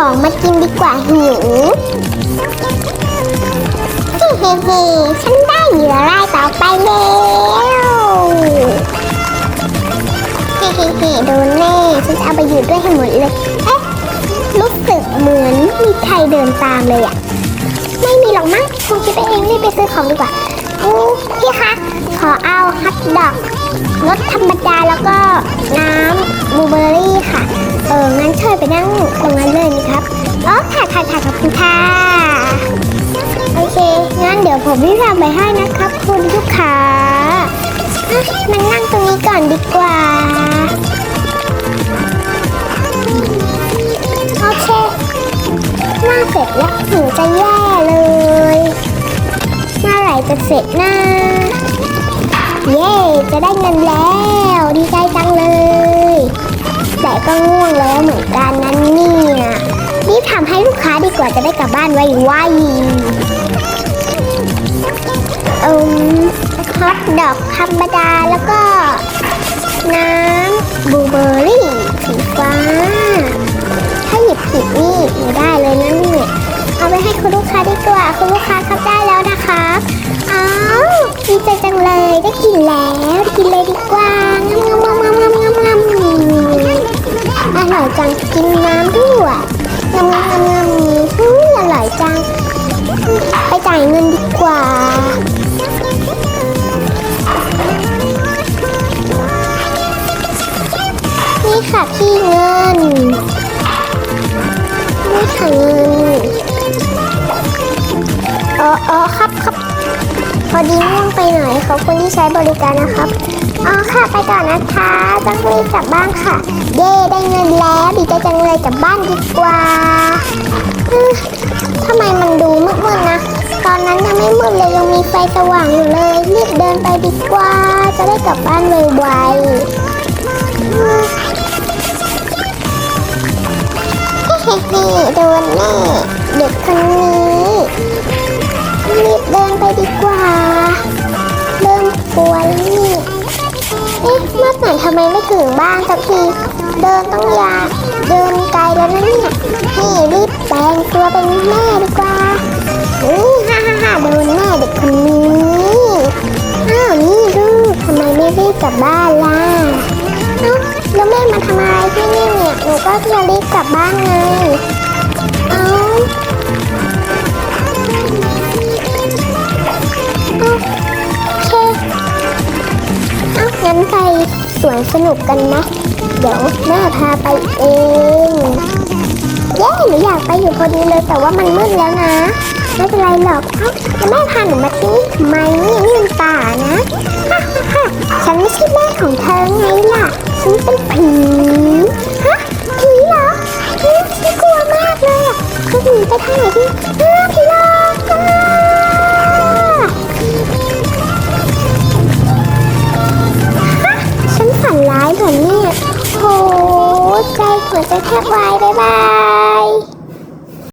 ของมากินดีกว่าหิวเฮ้เฮ้เฉันได้เหยื่อรายต่อไปแล้วเฮ้เฮ้เฮ้ดนแน่ฉันจะเอาไปอยู่ด้วยให้หมดเลย เอ๊ะ รู้สึกเหมือนมีใครเดินตามเลยอะไม่มีหรอกมั้งคงคิดไปเองรีบไปซื้อของดีกว่าอู้พี่คะ ขอเอาฮัตดอกรสธรรมดาแล้วก็น้ำบลูเบอร์รี่ค่ะ เอองั้นเชิญไปนั่งตรง คุณลูกค้ามันนั่งตรงนี้ก่อนดีกว่า โอเคหน่าเสร็จแล้วหิวจะแย่เลยเมื่อไหร่จะเสร็จหนะเย้จะได้เงินแล้ว ดีใจจังเลย แต่ก็ง่วงแล้วเหมือนกันนั้นเนี่ยรีบทำให้ลูกค้าดีกว่าจะได้กลับบ้านไวๆ ดอกธรรมดาแล้วก็ น้ำบลูเบอร์รี่สีฟ้า ถ้าหยิบผิดนี่ไม่ได้เลยนะเนี่ยเอาไปให้คุณลูกค้าดีกว่าคุณลูกค้าครับได้แล้วนะคะอ้าวดีใจจังเลยได้กินแล้วกินเลยดีกว่า นี่ค่ะพี่เงินนี่ค่ะเงินอ๋ออ๋อครับครับพอดีง่วงไปหน่อยขอบคุณที่ใช้บริการนะครับ อ๋อค่ะไปก่อนนะคะต้องรีบกลับบ้านค่ะ เย่ได้เงินแล้วดีใจจังเลยกลับบ้านดีกว่าอืมทำไมมันดูมืดๆนะ ตอนนั้นยังไม่มืดเลยยังมีไฟสว่างอยู่เลย รีบเดินไปดีกว่า จะได้กลับบ้านไวๆ เฮ้เฮ้โดนแน่เด็กคนนี้รีบเดินไปดีกว่า เริ่มกลัวแล้วนี่เอ๊ะเมื่อไหร่ทำไมไม่ถึงบ้านสักที เดินต้องยาเดินไกลแล้วนะเนี่ยนี่รีบแปลงตัวเป็นแม่ดีกว่าอือฮ่าฮ่าฮ่าโดนแม่เด็กคนนี้อ้าวนี่ลูกทำไมไม่รีบกลับบ้านล่ะเอ้าแล้วแม่มาทำอะไรที่นี่เนี่ยหนูก็จะรีบกลับบ้านไง สวนสนุกกันนะ เดี๋ยวแม่พาไปเอง เย้หนูอยากไปอยู่พอดีเลยแต่ว่ามันมืดแล้วนะ ไม่เป็นไรหรอกเอ้าแล้วแม่พาหนูมาที่นี่ทำไมนี่นี่มันป่านะฮ่าฮ่าฮ่าฉันไม่ใช่แม่ของเธอไงล่ะ ฉันเป็นผีฮะผีเหรอฉันกลัวมากเลยอะคือหนีไปทางไหนดีเออผี